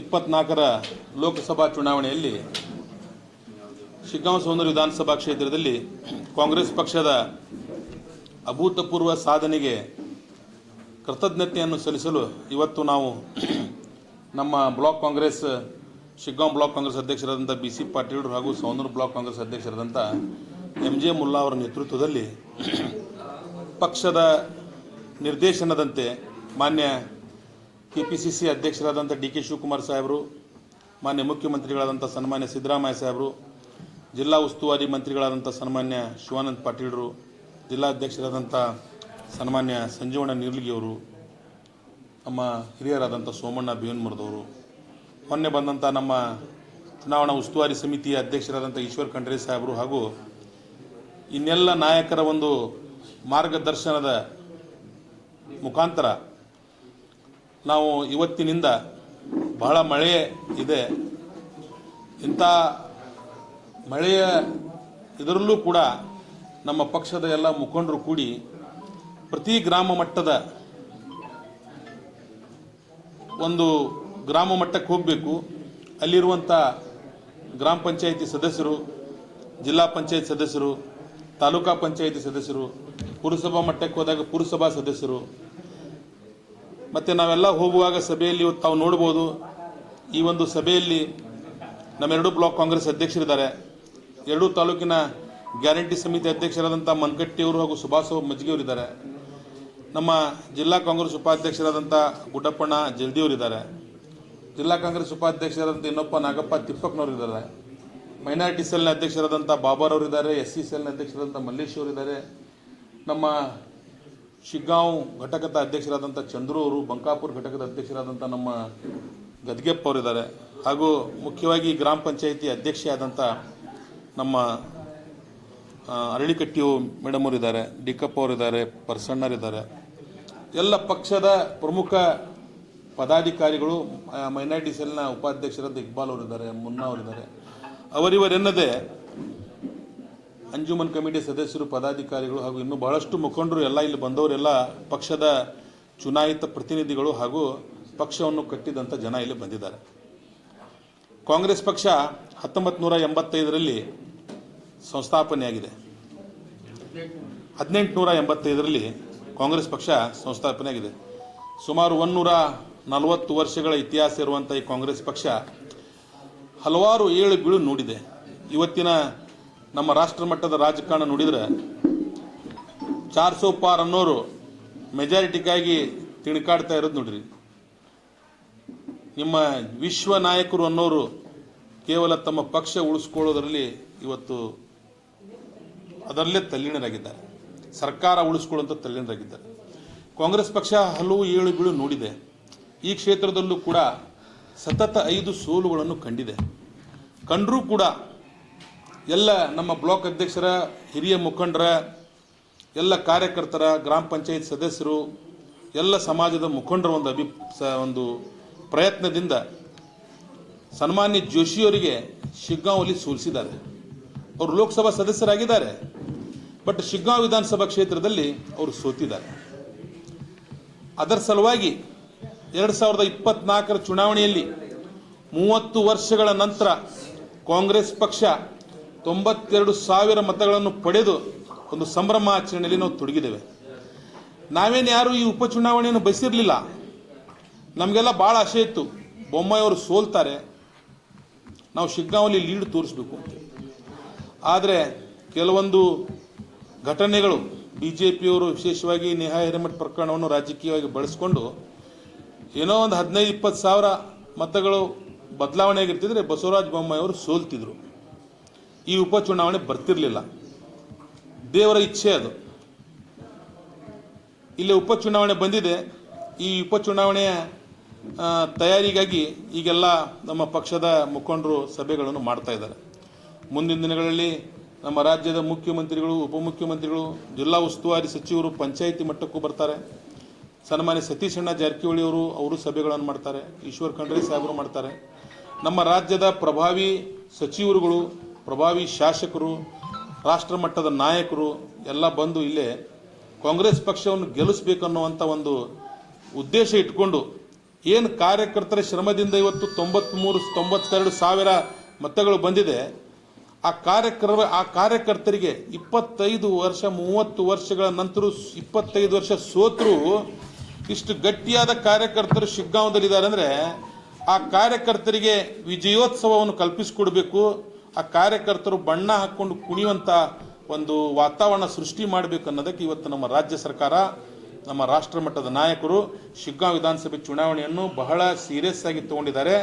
ಇಪ್ಪತ್ನಾಲ್ಕರ ಲೋಕಸಭಾ ಚುನಾವಣೆಯಲ್ಲಿ ಶಿಗ್ಗಾಂವ್ ಸೋನೂರು ವಿಧಾನಸಭಾ ಕ್ಷೇತ್ರದಲ್ಲಿ ಕಾಂಗ್ರೆಸ್ ಪಕ್ಷದ ಅಭೂತಪೂರ್ವ ಸಾಧನೆಗೆ ಕೃತಜ್ಞತೆಯನ್ನು ಸಲ್ಲಿಸಲು ಇವತ್ತು ನಾವು ನಮ್ಮ ಬ್ಲಾಕ್ ಕಾಂಗ್ರೆಸ್, ಶಿಗ್ಗಾಂವ್ ಬ್ಲಾಕ್ ಕಾಂಗ್ರೆಸ್ ಅಧ್ಯಕ್ಷರಾದಂಥ ಬಿ ಸಿ ಪಾಟೀಲ್ರು ಹಾಗೂ ಸೌನೂರು ಬ್ಲಾಕ್ ಕಾಂಗ್ರೆಸ್ ಅಧ್ಯಕ್ಷರಾದಂಥ ಎಂ ಜೆ ಮುಲ್ಲಾ ಅವರ ನೇತೃತ್ವದಲ್ಲಿ ಪಕ್ಷದ ನಿರ್ದೇಶನದಂತೆ ಮಾನ್ಯ ಕೆ ಪಿ ಸಿ ಸಿ ಅಧ್ಯಕ್ಷರಾದಂಥ ಡಿ ಕೆ ಶಿವಕುಮಾರ್ ಸಾಹೇಬರು, ಮಾನ್ಯ ಮುಖ್ಯಮಂತ್ರಿಗಳಾದಂಥ ಸನ್ಮಾನ್ಯ ಸಿದ್ದರಾಮಯ್ಯ ಸಾಹೇಬರು, ಜಿಲ್ಲಾ ಉಸ್ತುವಾರಿ ಮಂತ್ರಿಗಳಾದಂಥ ಸನ್ಮಾನ್ಯ ಶಿವಾನಂದ ಪಾಟೀಲ್ರು ಜಿಲ್ಲಾಧ್ಯಕ್ಷರಾದಂಥ ಸನ್ಮಾನ್ಯ ಸಂಜೀವಣ್ಣ ನಿರ್ಲಿಗಿಯವರು ನಮ್ಮ ಹಿರಿಯರಾದಂಥ ಸೋಮಣ್ಣ ಬೇವನ್ಮರದವರು, ಮೊನ್ನೆ ಬಂದಂಥ ನಮ್ಮ ಚುನಾವಣಾ ಉಸ್ತುವಾರಿ ಸಮಿತಿಯ ಅಧ್ಯಕ್ಷರಾದಂಥ ಈಶ್ವರ್ ಖಂಡ್ರೆ ಸಾಹೇಬರು ಹಾಗೂ ಇನ್ನೆಲ್ಲ ನಾಯಕರ ಒಂದು ಮಾರ್ಗದರ್ಶನದ ಮುಖಾಂತರ ನಾವು ಇವತ್ತಿನಿಂದ ಬಹಳ ಮಳೆ ಇದೆ. ಇಂಥ ಮಳೆಯ ಇದರಲ್ಲೂ ಕೂಡ ನಮ್ಮ ಪಕ್ಷದ ಎಲ್ಲ ಮುಖಂಡರು ಕೂಡಿ ಪ್ರತಿ ಗ್ರಾಮ ಮಟ್ಟದ ಒಂದು ಗ್ರಾಮ ಮಟ್ಟಕ್ಕೆ ಹೋಗಬೇಕು. ಅಲ್ಲಿರುವಂಥ ಗ್ರಾಮ ಪಂಚಾಯಿತಿ ಸದಸ್ಯರು, ಜಿಲ್ಲಾ ಪಂಚಾಯತ್ ಸದಸ್ಯರು, ತಾಲೂಕಾ ಪಂಚಾಯಿತಿ ಸದಸ್ಯರು, ಪುರಸಭಾ ಮಟ್ಟಕ್ಕೆ ಹೋದಾಗ ಪುರಸಭಾ ಸದಸ್ಯರು ಮತ್ತು ನಾವೆಲ್ಲ ಹೋಗುವಾಗ ಸಭೆಯಲ್ಲಿ ತಾವು ನೋಡ್ಬೋದು, ಈ ಒಂದು ಸಭೆಯಲ್ಲಿ ನಮ್ಮೆರಡು ಬ್ಲಾಕ್ ಕಾಂಗ್ರೆಸ್ ಅಧ್ಯಕ್ಷರಿದ್ದಾರೆ. ಎರಡೂ ತಾಲೂಕಿನ ಗ್ಯಾರಂಟಿ ಸಮಿತಿ ಅಧ್ಯಕ್ಷರಾದಂಥ ಮನ್ಕಟ್ಟಿಯವರು ಹಾಗೂ ಸುಭಾಸ್ ಮಜ್ಜಿಗೆಯವರಿದ್ದಾರೆ ನಮ್ಮ ಜಿಲ್ಲಾ ಕಾಂಗ್ರೆಸ್ ಉಪಾಧ್ಯಕ್ಷರಾದಂಥ ಗುಡ್ಡಪ್ಪಣ್ಣ ಜಲ್ದಿಯವರಿದ್ದಾರೆ ಜಿಲ್ಲಾ ಕಾಂಗ್ರೆಸ್ ಉಪಾಧ್ಯಕ್ಷರಾದಂಥ ಇನ್ನೊಪ್ಪ ನಾಗಪ್ಪ ತಿಪ್ಪಕ್ನವರಿದ್ದಾರೆ ಮೈನಾರಿಟಿ ಸೆಲ್ನ ಅಧ್ಯಕ್ಷರಾದಂಥ ಬಾಬಾರವರಿದ್ದಾರೆ ಎಸ್ ಸಿ ಸೆಲ್ನ ಅಧ್ಯಕ್ಷರಾದಂಥ ಮಲ್ಲೇಶ್ ಅವರಿದ್ದಾರೆ. ನಮ್ಮ ಶಿಗ್ಗಾಂವ್ ಘಟಕದ ಅಧ್ಯಕ್ಷರಾದಂಥ ಚಂದ್ರು ಅವರು, ಬಂಕಾಪುರ ಘಟಕದ ಅಧ್ಯಕ್ಷರಾದಂಥ ನಮ್ಮ ಗದ್ಗೆಪ್ಪ ಅವರಿದ್ದಾರೆ ಹಾಗೂ ಮುಖ್ಯವಾಗಿ ಗ್ರಾಮ ಪಂಚಾಯಿತಿ ಅಧ್ಯಕ್ಷೆಯಾದಂಥ ನಮ್ಮ ಅರಳಿಕಟ್ಟಿ ಮೇಡಮ್ ಅವರಿದ್ದಾರೆ ಡಿಕಪ್ಪ ಅವರಿದ್ದಾರೆ ಪರ್ಸಣ್ಣರಿದ್ದಾರೆ ಎಲ್ಲ ಪಕ್ಷದ ಪ್ರಮುಖ ಪದಾಧಿಕಾರಿಗಳು ಮೈನಾರಿಟಿ ಸೆಲ್ನ ಉಪಾಧ್ಯಕ್ಷರಾದ ಇಕ್ಬಾಲ್ ಅವರಿದ್ದಾರೆ ಮುನ್ನಾ ಅವರಿದ್ದಾರೆ ಅವರಿವರೆನ್ನದೇ ಅಂಜುಮನ್ ಕಮಿಟಿ ಸದಸ್ಯರು, ಪದಾಧಿಕಾರಿಗಳು ಹಾಗೂ ಇನ್ನೂ ಬಹಳಷ್ಟು ಮುಖಂಡರು, ಎಲ್ಲ ಇಲ್ಲಿ ಬಂದವರೆಲ್ಲ ಪಕ್ಷದ ಚುನಾಯಿತ ಪ್ರತಿನಿಧಿಗಳು ಹಾಗೂ ಪಕ್ಷವನ್ನು ಕಟ್ಟಿದಂಥ ಜನ ಇಲ್ಲಿ ಬಂದಿದ್ದಾರೆ. ಕಾಂಗ್ರೆಸ್ ಪಕ್ಷ ಹತ್ತೊಂಬತ್ತು ನೂರ ಎಂಬತ್ತೈದರಲ್ಲಿ ಸಂಸ್ಥಾಪನೆಯಾಗಿದೆ. ಹದಿನೆಂಟುನೂರ ಎಂಬತ್ತೈದರಲ್ಲಿ ಕಾಂಗ್ರೆಸ್ ಪಕ್ಷ ಸಂಸ್ಥಾಪನೆಯಾಗಿದೆ. ಸುಮಾರು ಒಂದೂರ ನಲವತ್ತು ವರ್ಷಗಳ ಇತಿಹಾಸ ಇರುವಂಥ ಈ ಕಾಂಗ್ರೆಸ್ ಪಕ್ಷ ಹಲವಾರು ಏಳು ಬೀಳು ನೋಡಿದೆ. ಇವತ್ತಿನ ನಮ್ಮ ರಾಷ್ಟ್ರ ಮಟ್ಟದ ರಾಜಕಾರಣ ನುಡಿದ್ರೆ ಚಾರ್ ಸೋ ಪಾರ್ ಅನ್ನೋರು ಮೆಜಾರಿಟಿಗಾಗಿ ತಿಣಕಾಡ್ತಾ ಇರೋದು ನೋಡ್ರಿ. ನಿಮ್ಮ ವಿಶ್ವ ನಾಯಕರು ಅನ್ನೋರು ಕೇವಲ ತಮ್ಮ ಪಕ್ಷ ಉಳಿಸ್ಕೊಳ್ಳೋದರಲ್ಲಿ ಇವತ್ತು ಅದರಲ್ಲೇ ತಲ್ಲೀನರಾಗಿದ್ದಾರೆ. ಸರ್ಕಾರ ಉಳಿಸ್ಕೊಳ್ಳುವಂಥ ತಲ್ಲೀನರಾಗಿದ್ದಾರೆ. ಕಾಂಗ್ರೆಸ್ ಪಕ್ಷ ಹಲವು ಏಳು ಬೀಳು ನೋಡಿದೆ. ಈ ಕ್ಷೇತ್ರದಲ್ಲೂ ಕೂಡ ಸತತ ಐದು ಸೋಲುಗಳನ್ನು ಕಂಡಿದೆ. ಕಂಡರೂ ಕೂಡ ಎಲ್ಲ ನಮ್ಮ ಬ್ಲಾಕ್ ಅಧ್ಯಕ್ಷರ, ಹಿರಿಯ ಮುಖಂಡರ, ಎಲ್ಲ ಕಾರ್ಯಕರ್ತರ, ಗ್ರಾಮ ಪಂಚಾಯತ್ ಸದಸ್ಯರು, ಎಲ್ಲ ಸಮಾಜದ ಮುಖಂಡರ ಒಂದು ಅಭಿ ಒಂದು ಪ್ರಯತ್ನದಿಂದ ಸನ್ಮಾನ್ಯ ಜೋಶಿಯವರಿಗೆ ಶಿಗ್ಗಾಂವಲ್ಲಿ ಸೋಲಿಸಿದ್ದಾರೆ. ಅವರು ಲೋಕಸಭಾ ಸದಸ್ಯರಾಗಿದ್ದಾರೆ, ಬಟ್ ಶಿಗ್ಗಾಂವ್ ವಿಧಾನಸಭಾ ಕ್ಷೇತ್ರದಲ್ಲಿ ಅವರು ಸೋತಿದ್ದಾರೆ. ಅದರ ಸಲುವಾಗಿ ಎರಡು ಸಾವಿರದ ಇಪ್ಪತ್ನಾಲ್ಕರ ಚುನಾವಣೆಯಲ್ಲಿ ಮೂವತ್ತು ವರ್ಷಗಳ ನಂತರ ಕಾಂಗ್ರೆಸ್ ಪಕ್ಷ ತೊಂಬತ್ತೆರಡು ಸಾವಿರ ಮತಗಳನ್ನು ಪಡೆದು ಒಂದು ಸಂಭ್ರಮಾಚರಣೆಯಲ್ಲಿ ನಾವು ತೊಡಗಿದ್ದೇವೆ. ನಾವೇನು ಯಾರು ಈ ಉಪಚುನಾವಣೆಯನ್ನು ಬಯಸಿರಲಿಲ್ಲ. ನಮಗೆಲ್ಲ ಭಾಳ ಆಸೆ ಇತ್ತು. ಬೊಮ್ಮಾಯಿಯವರು ಸೋಲ್ತಾರೆ. ನಾವು ಶಿಗ್ಗಾಂವಲ್ಲಿ ಲೀಡ್ ತೋರಿಸ್ಬೇಕು ಆದರೆ ಕೆಲವೊಂದು ಘಟನೆಗಳು ಬಿ ಜೆ ಪಿಯವರು ವಿಶೇಷವಾಗಿ ನೇಹಾ ಹಿರೇಮಠ್ ಪ್ರಕರಣವನ್ನು ರಾಜಕೀಯವಾಗಿ ಬಳಸಿಕೊಂಡು ಏನೋ ಒಂದು ಹದಿನೈದು, ಇಪ್ಪತ್ತು ಸಾವಿರ ಮತಗಳು ಬದಲಾವಣೆ ಆಗಿರ್ತಿದ್ರೆ ಬಸವರಾಜ ಬೊಮ್ಮಾಯಿಯವರು ಸೋಲ್ತಿದ್ರು. ಈ ಉಪಚುನಾವಣೆ ಬರ್ತಿರಲಿಲ್ಲ. ದೇವರ ಇಚ್ಛೆ ಅದು. ಇಲ್ಲಿ ಉಪಚುನಾವಣೆ ಬಂದಿದೆ. ಈ ಉಪಚುನಾವಣೆಯ ತಯಾರಿಗಾಗಿ ಈಗೆಲ್ಲ ನಮ್ಮ ಪಕ್ಷದ ಮುಖಂಡರು ಸಭೆಗಳನ್ನು ಮಾಡ್ತಾ ಇದ್ದಾರೆ. ಮುಂದಿನ ದಿನಗಳಲ್ಲಿ ನಮ್ಮ ರಾಜ್ಯದ ಮುಖ್ಯಮಂತ್ರಿಗಳು, ಉಪಮುಖ್ಯಮಂತ್ರಿಗಳು, ಜಿಲ್ಲಾ ಉಸ್ತುವಾರಿ ಸಚಿವರು, ಪಂಚಾಯಿತಿ ಮಟ್ಟಕ್ಕೂ ಬರ್ತಾರೆ. ಸನ್ಮಾನ್ಯ ಸತೀಶ್ ಅಣ್ಣ ಜಾರಕಿಹೊಳಿ ಅವರು ಅವರು ಸಭೆಗಳನ್ನು ಮಾಡ್ತಾರೆ. ಈಶ್ವರ್ ಖಂಡ್ರೆ ಸಾಹೇಬರು ಮಾಡ್ತಾರೆ. ನಮ್ಮ ರಾಜ್ಯದ ಪ್ರಭಾವಿ ಸಚಿವರುಗಳು ಪ್ರಭಾವಿ ಶಾಸಕರು, ರಾಷ್ಟ್ರ ಮಟ್ಟದ ನಾಯಕರು ಎಲ್ಲ ಬಂದು ಇಲ್ಲೇ ಕಾಂಗ್ರೆಸ್ ಪಕ್ಷವನ್ನು ಗೆಲ್ಲಿಸ್ಬೇಕನ್ನುವಂಥ ಒಂದು ಉದ್ದೇಶ ಇಟ್ಕೊಂಡು ಏನು ಕಾರ್ಯಕರ್ತರ ಶ್ರಮದಿಂದ ಇವತ್ತು ತೊಂಬತ್ತ್ಮೂರು ತೊಂಬತ್ತೆರಡು ಸಾವಿರ ಮತಗಳು ಬಂದಿದೆ. ಆ ಕಾರ್ಯಕ್ರಮ ಆ ಕಾರ್ಯಕರ್ತರಿಗೆ ಇಪ್ಪತ್ತೈದು ವರ್ಷ, ಮೂವತ್ತು ವರ್ಷಗಳ ನಂತರ ಇಪ್ಪತ್ತೈದು ವರ್ಷ ಸೋತರು ಇಷ್ಟು ಗಟ್ಟಿಯಾದ ಕಾರ್ಯಕರ್ತರು ಶಿಗ್ಗಾಂವದಲ್ಲಿದ್ದಾರೆ ಅಂದರೆ ಆ ಕಾರ್ಯಕರ್ತರಿಗೆ ವಿಜಯೋತ್ಸವವನ್ನು ಕಲ್ಪಿಸಿಕೊಡ್ಬೇಕು. ಆ ಕಾರ್ಯಕರ್ತರು ಬಣ್ಣ ಹಾಕ್ಕೊಂಡು ಕುಣಿಯುವಂಥ ಒಂದು ವಾತಾವರಣ ಸೃಷ್ಟಿ ಮಾಡಬೇಕು ಅನ್ನೋದಕ್ಕೆ ಇವತ್ತು ನಮ್ಮ ರಾಜ್ಯ ಸರ್ಕಾರ, ನಮ್ಮ ರಾಷ್ಟ್ರ ಮಟ್ಟದ ನಾಯಕರು ಶಿಗ್ಗಾಂವ್ ವಿಧಾನಸಭೆ ಚುನಾವಣೆಯನ್ನು ಬಹಳ ಸೀರಿಯಸ್ ಆಗಿ ತಗೊಂಡಿದ್ದಾರೆ.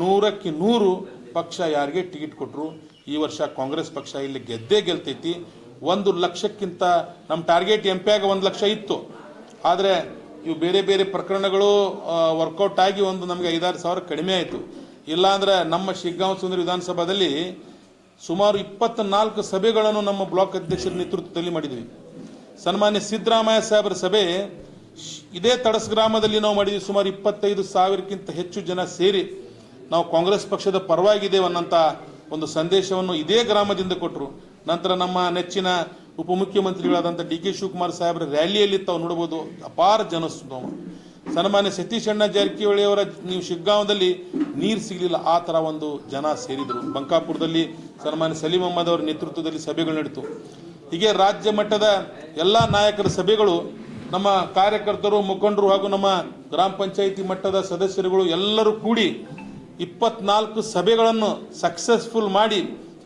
ನೂರಕ್ಕೆ ನೂರು ಪಕ್ಷ ಯಾರಿಗೆ ಟಿಕೆಟ್ ಕೊಟ್ಟರು ಈ ವರ್ಷ ಕಾಂಗ್ರೆಸ್ ಪಕ್ಷ ಇಲ್ಲಿ ಗೆದ್ದೇ ಗೆಲ್ತೈತಿ. ಒಂದು ಲಕ್ಷಕ್ಕಿಂತ ನಮ್ಮ ಟಾರ್ಗೆಟ್ ಎಂ ಪಿ ಆಗ ಒಂದು ಲಕ್ಷ ಇತ್ತು. ಆದರೆ ಇವು ಬೇರೆ ಬೇರೆ ಪ್ರಕರಣಗಳು ವರ್ಕೌಟ್ ಆಗಿ ಒಂದು ನಮಗೆ ಐದಾರು ಸಾವಿರ ಕಡಿಮೆ ಆಯಿತು. ಇಲ್ಲಾಂದ್ರೆ ನಮ್ಮ ಶಿಗ್ಗಾಂವ್ ಸುಂದರ ವಿಧಾನಸಭಾದಲ್ಲಿ ಸುಮಾರು ಇಪ್ಪತ್ನಾಲ್ಕು ಸಭೆಗಳನ್ನು ನಮ್ಮ ಬ್ಲಾಕ್ ಅಧ್ಯಕ್ಷರ ನೇತೃತ್ವದಲ್ಲಿ ಮಾಡಿದ್ವಿ. ಸನ್ಮಾನ್ಯ ಸಿದ್ದರಾಮಯ್ಯ ಸಾಹೇಬರ ಸಭೆ, ಇದೇ ತಡಸ್ ಗ್ರಾಮದಲ್ಲಿ ನಾವು ಮಾಡಿದ್ವಿ. ಸುಮಾರು ಇಪ್ಪತ್ತೈದು ಸಾವಿರಕ್ಕಿಂತ ಹೆಚ್ಚು ಜನ ಸೇರಿ ನಾವು ಕಾಂಗ್ರೆಸ್ ಪಕ್ಷದ ಪರವಾಗಿದ್ದೇವೆ ಅನ್ನೋಂಥ ಒಂದು ಸಂದೇಶವನ್ನು ಇದೇ ಗ್ರಾಮದಿಂದ ಕೊಟ್ಟರು ನಂತರ ನಮ್ಮ ನೆಚ್ಚಿನ ಉಪಮುಖ್ಯಮಂತ್ರಿಗಳಾದಂಥ ಡಿ ಕೆ ಶಿವಕುಮಾರ್ ಸಾಹೇಬರ ರ್ಯಾಲಿಯಲ್ಲಿ ತಾವು ನೋಡ್ಬೋದು ಅಪಾರ ಜನಸ್ತೋಮ ಸನ್ಮಾನ್ಯ ಸತೀಶ್ ಅಣ್ಣ ಜಾರಕಿಹೊಳಿ ಅವರ ನೀವು ಶಿಗ್ಗಾಂವದಲ್ಲಿ ನೀರು ಸಿಗಲಿಲ್ಲ, ಆ ಥರ ಒಂದು ಜನ ಸೇರಿದರು. ಬಂಕಾಪುರದಲ್ಲಿ ಸನ್ಮಾನ್ಯ ಸಲೀಂ ಅಹಮದ್ ಅವರ ನೇತೃತ್ವದಲ್ಲಿ ಸಭೆಗಳು ನಡೀತು ಹೀಗೆ ರಾಜ್ಯ ಮಟ್ಟದ ಎಲ್ಲ ನಾಯಕರ ಸಭೆಗಳು ನಮ್ಮ ಕಾರ್ಯಕರ್ತರು, ಮುಖಂಡರು ಹಾಗೂ ನಮ್ಮ ಗ್ರಾಮ ಪಂಚಾಯಿತಿ ಮಟ್ಟದ ಸದಸ್ಯರುಗಳು ಎಲ್ಲರೂ ಕೂಡಿ ಇಪ್ಪತ್ನಾಲ್ಕು ಸಭೆಗಳನ್ನು ಸಕ್ಸಸ್ಫುಲ್ ಮಾಡಿ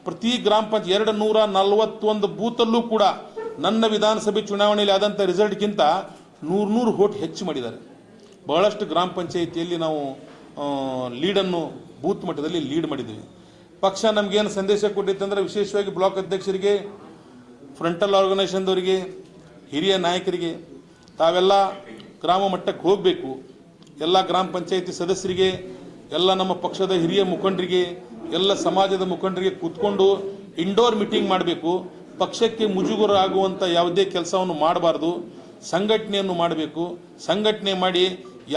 ಪ್ರತಿ ಗ್ರಾಮ ಪಂಚ ಎರಡು ನೂರ ನಲವತ್ತೊಂದು ಬೂತಲ್ಲೂ ಕೂಡ ನನ್ನ ವಿಧಾನಸಭೆ ಚುನಾವಣೆಯಲ್ಲಿ ಆದಂಥ ರಿಸಲ್ಟ್ಗಿಂತ ನೂರು ನೂರು ಹೋಟ್ ಹೆಚ್ಚು ಮಾಡಿದ್ದಾರೆ. ಬಹಳಷ್ಟು ಗ್ರಾಮ ಪಂಚಾಯಿತಿಯಲ್ಲಿ ನಾವು ಲೀಡನ್ನು ಬೂತ್ ಮಟ್ಟದಲ್ಲಿ ಲೀಡ್ ಮಾಡಿದ್ದೀವಿ. ಪಕ್ಷ ನಮಗೇನು ಸಂದೇಶ ಕೊಟ್ಟಿತ್ತು ಅಂದರೆ ವಿಶೇಷವಾಗಿ ಬ್ಲಾಕ್ ಅಧ್ಯಕ್ಷರಿಗೆ, ಫ್ರಂಟಲ್ ಆರ್ಗನೈಸೇಷನ್ದವರಿಗೆ, ಹಿರಿಯ ನಾಯಕರಿಗೆ, ತಾವೆಲ್ಲ ಗ್ರಾಮ ಮಟ್ಟಕ್ಕೆ ಹೋಗಬೇಕು. ಎಲ್ಲ ಗ್ರಾಮ ಪಂಚಾಯಿತಿ ಸದಸ್ಯರಿಗೆ, ಎಲ್ಲ ನಮ್ಮ ಪಕ್ಷದ ಹಿರಿಯ ಮುಖಂಡರಿಗೆ, ಎಲ್ಲ ಸಮಾಜದ ಮುಖಂಡರಿಗೆ ಕೂತ್ಕೊಂಡು ಇಂಡೋರ್ ಮೀಟಿಂಗ್ ಮಾಡಬೇಕು. ಪಕ್ಷಕ್ಕೆ ಮುಜುಗರ ಆಗುವಂಥ ಯಾವುದೇ ಕೆಲಸವನ್ನು ಮಾಡಬಾರ್ದು. ಸಂಘಟನೆಯನ್ನು ಮಾಡಬೇಕು. ಸಂಘಟನೆ ಮಾಡಿ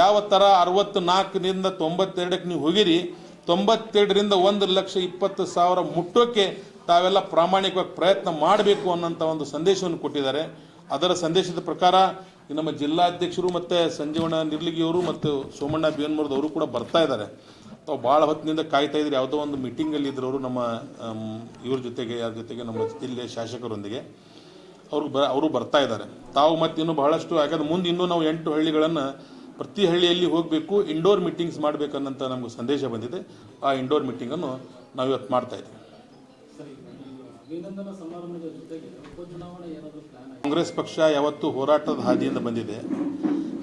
ಯಾವ ಥರ ಅರವತ್ತು ನಾಲ್ಕರಿಂದ ತೊಂಬತ್ತೆರಡಕ್ಕೆ ನೀವು ಹೋಗಿರಿ, ತೊಂಬತ್ತೆರಡರಿಂದ ಒಂದು ಲಕ್ಷ ಇಪ್ಪತ್ತು ಸಾವಿರ ಮುಟ್ಟೋಕ್ಕೆ ತಾವೆಲ್ಲ ಪ್ರಾಮಾಣಿಕವಾಗಿ ಪ್ರಯತ್ನ ಮಾಡಬೇಕು ಅನ್ನೋಂಥ ಒಂದು ಸಂದೇಶವನ್ನು ಕೊಟ್ಟಿದ್ದಾರೆ. ಅದರ ಸಂದೇಶದ ಪ್ರಕಾರ ನಮ್ಮ ಜಿಲ್ಲಾಧ್ಯಕ್ಷರು ಮತ್ತು ಸಂಜೀವಣ್ಣ ನಿರ್ಲಿಗಿಯವರು ಮತ್ತು ಸೋಮಣ್ಣ ಬೇನ್ಮೂರ್ದು ಕೂಡ ಬರ್ತಾ ಇದ್ದಾರೆ. ತಾವು ಭಾಳ ಹೊತ್ತಿನಿಂದ ಕಾಯ್ತಾ ಇದ್ರು ಯಾವುದೋ ಒಂದು ಮೀಟಿಂಗಲ್ಲಿ ಇದ್ರವರು ನಮ್ಮ ಇವ್ರ ಜೊತೆಗೆ, ಯಾರ ಜೊತೆಗೆ ನಮ್ಮ ಜಿಲ್ಲೆ ಶಾಸಕರೊಂದಿಗೆ ಅವ್ರಿಗೆ ಬ ಅವರು ಬರ್ತಾ ಇದ್ದಾರೆ. ತಾವು ಮತ್ತು ಇನ್ನೂ ಬಹಳಷ್ಟು ಯಾಕಂದ್ರೆ ಮುಂದೆ ಇನ್ನೂ ನಾವು ಎಂಟು ಹಳ್ಳಿಗಳನ್ನು ಪ್ರತಿ ಹಳ್ಳಿಯಲ್ಲಿ ಹೋಗಬೇಕು ಇಂಡೋರ್ ಮೀಟಿಂಗ್ಸ್ ಮಾಡಬೇಕನ್ನಂತ ನಮಗೆ ಸಂದೇಶ ಬಂದಿದೆ. ಆ ಇಂಡೋರ್ ಮೀಟಿಂಗನ್ನು ನಾವು ಇವತ್ತು ಮಾಡ್ತಾ ಇದ್ದೀವಿ. ಕಾಂಗ್ರೆಸ್ ಪಕ್ಷ ಯಾವತ್ತು ಹೋರಾಟದ ಹಾದಿಯಿಂದ ಬಂದಿದೆ.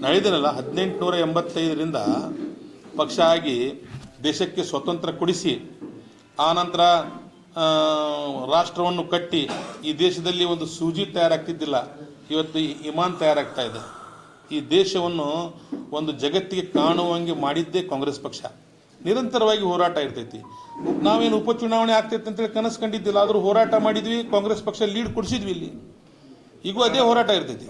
ನಡೆದಿನಲ್ಲ ಹದಿನೆಂಟುನೂರ ಎಂಬತ್ತೈದರಿಂದ ಪಕ್ಷ ಆಗಿ ದೇಶಕ್ಕೆ ಸ್ವತಂತ್ರ ಕೊಡಿಸಿ ಆನಂತರ ರಾಷ್ಟ್ರವನ್ನು ಕಟ್ಟಿ ಈ ದೇಶದಲ್ಲಿ ಒಂದು ಸೂಜಿ ತಯಾರಾಗ್ತಿದ್ದಿಲ್ಲ. ಇವತ್ತು ಈ ಇಮಾನ್ ತಯಾರಾಗ್ತಾ ಇದೆ. ಈ ದೇಶವನ್ನು ಒಂದು ಜಗತ್ತಿಗೆ ಕಾಣುವಂಗೆ ಮಾಡಿದ್ದೇ ಕಾಂಗ್ರೆಸ್ ಪಕ್ಷ. ನಿರಂತರವಾಗಿ ಹೋರಾಟ ಇರ್ತೈತಿ. ನಾವೇನು ಉಪಚುನಾವಣೆ ಆಗ್ತೈತೆ ಅಂತೇಳಿ ಕನಸು ಕಂಡಿದ್ದಿಲ್ಲ. ಆದರೂ ಹೋರಾಟ ಮಾಡಿದ್ವಿ, ಕಾಂಗ್ರೆಸ್ ಪಕ್ಷ ಲೀಡ್ ಕೊಡಿಸಿದ್ವಿ ಇಲ್ಲಿ. ಈಗೂ ಅದೇ ಹೋರಾಟ ಇರ್ತೈತಿ.